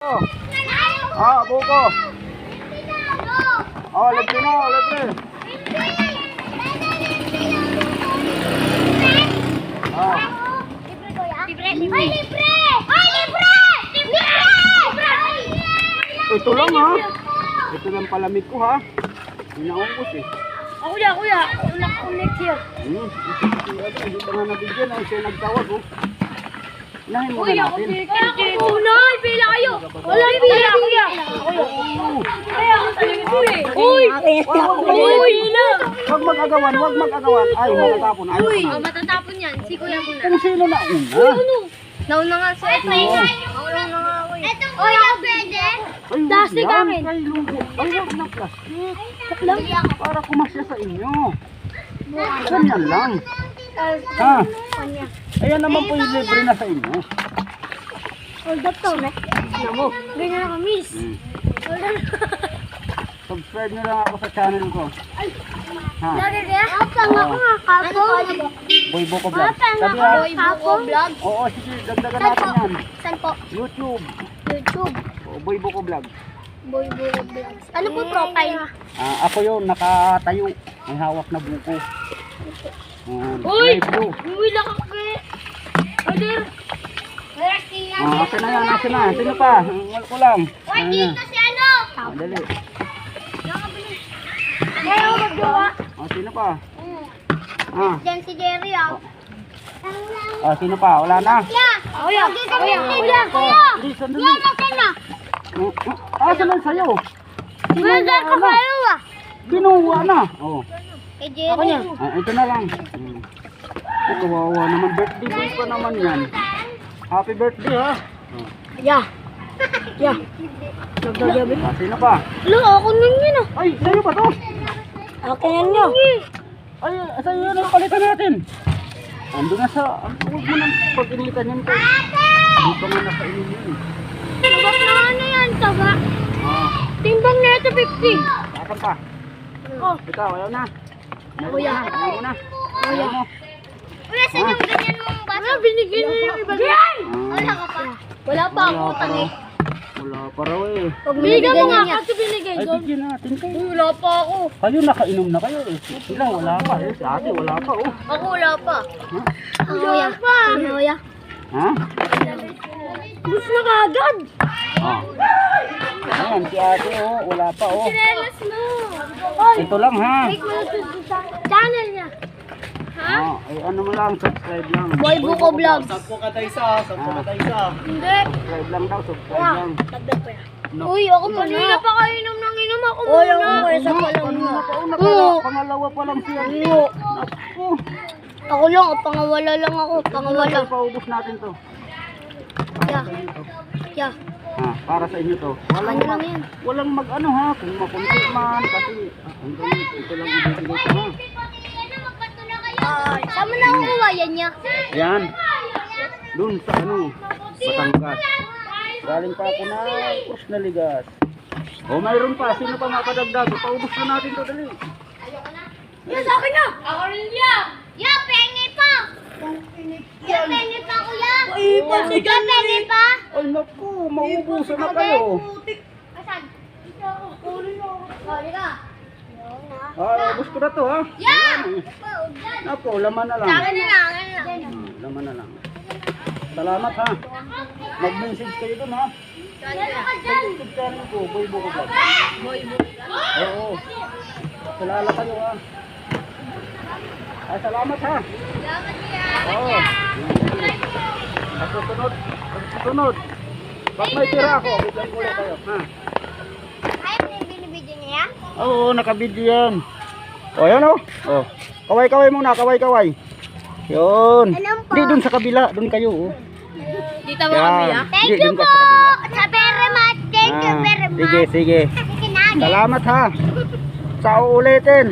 Oh. Ah, buko. Oh, libre na, libre. Ah, Libre, libre. Ay, libre! Ay, libre! Libre! ito lang ha. Ito lang palamig ko ha. Hindi na ubos eh. Ako ya, kuya. Una ko next year. Hmm. Hindi pa nga nabigyan. Ay, siya nagtawag oh. Inahin mo na Kuya, ako natin. dito. Una, pila kayo. Wala, pila, kuya. Kaya ako talaga ko eh. Uy! Uy! Huwag mag-agawan, huwag mag-agawan. Ay, matatapon. Ko na. Oh, matatapon yan. Si kuya muna. Kung sino na una. Nauna nga sa ito. Nauna nga ako eh. Ito kuya, pwede? Plastic akin. Ay, lugo. Ay, huwag na plastic. Para kumasya sa inyo. Ganyan lang. Ha? Ayan naman po yung libre na sa inyo. Hold up to. Namo. Ganyan ako, miss. Hmm. Hold up. Subscribe nyo lang ako sa channel ko. Ha? Apang ako nga, kapo. Boy Boko Vlog. Apang ako, boy vlog. Oo, sige, dagdagan natin yan. Saan po? YouTube. YouTube. O, Boy Boko Vlog. Boy buko vlog. Ano po profile? Ah, ako yun, nakatayo. May hawak na buko. Uy! live blue. Uy, nakaki. Order. Ah, akin na yan, akin na. Sino pa? Wala ko lang. Uy, dito si ano? Ah, dali. Kaya ako maggawa. Ah, sino pa? Ah, Diyan si Jerry ah. ah, sino pa? Wala na. Kuya! Kuya! Kuya! Kuya! Kuya! Kuya, nasaan na? Oh, ah, saan sayo? Kuya, saan ka kayo ah? Kinuha na. Oh. Kay Jerry. Ah, ito na lang. Hmm. Ay, kawawa naman. Birthday boy pa naman yan. Happy birthday ha. Oh. Yeah. Yeah. Nagdagabi. Ah, sino pa? Lo, ako nun yun ah. Ay, sa'yo ba to? Akin yan nyo. Ay, sa'yo yan ang palitan natin. Ando na sa, huwag mo nang pag-initan yan ko. Hindi pa nga nasa inyo yun. Taba na ano yan, taba. Ah, Timbang na ito 50. saan pa? Oh. Ikaw, ayaw na. Kuya. na, ayaw mo na. Ayaw mo. Kuya, saan yung ganyan mong bata? Wala, binigyan niyo yung iba. Yan! Wala ka pa. Wala pa ako, tangi. raw. Wala pa raw eh. Binigyan mo nga kasi binigay Ay, doon. bigyan natin kayo. Wala pa ako. Kayo nakainom na kayo eh. Sila wala pa eh. Sa ate wala pa oh. Ako wala pa. Ha? Wala pa. Kuya. Ha? Gusto na kagad. Ah. Ayan, si ate oh. Wala pa oh. Sinelas mo. Ito lang ha. sa channel niya. Ah, ay ano mo lang, subscribe lang. Boy Buko Vlogs. Sampo ka tayo isa, sampo ka tayo isa. Hindi. Subscribe lang daw, subscribe lang. Dagdag pa yan. No. Uy, ako muna. Kanina pa kayo inom ng inom ako muna. Uy, ako muna. Isa pa lang Kanina nga. pa, oh, nakala- pangalawa pa lang siya. Naku. Ako lang, pangawala lang ako. Pangawala. Paubos natin to. Yeah. Yeah. Ah, para sa inyo to. Walang, Ano lang yan? walang mag ano ha, kung makunti man kasi ah, hanggang ito lang ibibigay ko ha. Ah, saan mo na kuha yan niya? Yan. Doon sa ano, Batangas. Galing pa ako na Cruz na Ligas. O mayroon pa, sino pa makadagdag? Paubos na natin to dali. Yan sa akin na! Ako rin yan! Ya, pengi pa! Ya, pengi pa, kuya! Ay, pasigan Ya, pengi pa! Ay naku, maubusan na kayo. Asan? Sorry ka. Ah, ubos ko na to ha. Eh. Naku, laman na lang. Akin na lang. Hmm, laman na lang. Salamat ha. Mag-message kayo dun ha. Sa YouTube channel ko, Boy Buko Vlog. Oo. Kilala kayo ha. Ay, salamat ha. Salamat, kuya. Oo. At susunod, Pag may tira ako, bigyan ko kayo. Ha? Ay, binibidyo niya? Oo, nakabidyo yan. O, yan o. O. Kaway-kaway muna, kaway-kaway. Yun. Alam po. Di, dun sa kabila. Dun kayo. Oh. Dito Yan. Thank Di, you dun po! ka sa very much. Thank you Ah, very much. Sige, sige. Salamat ha. Sa uulitin.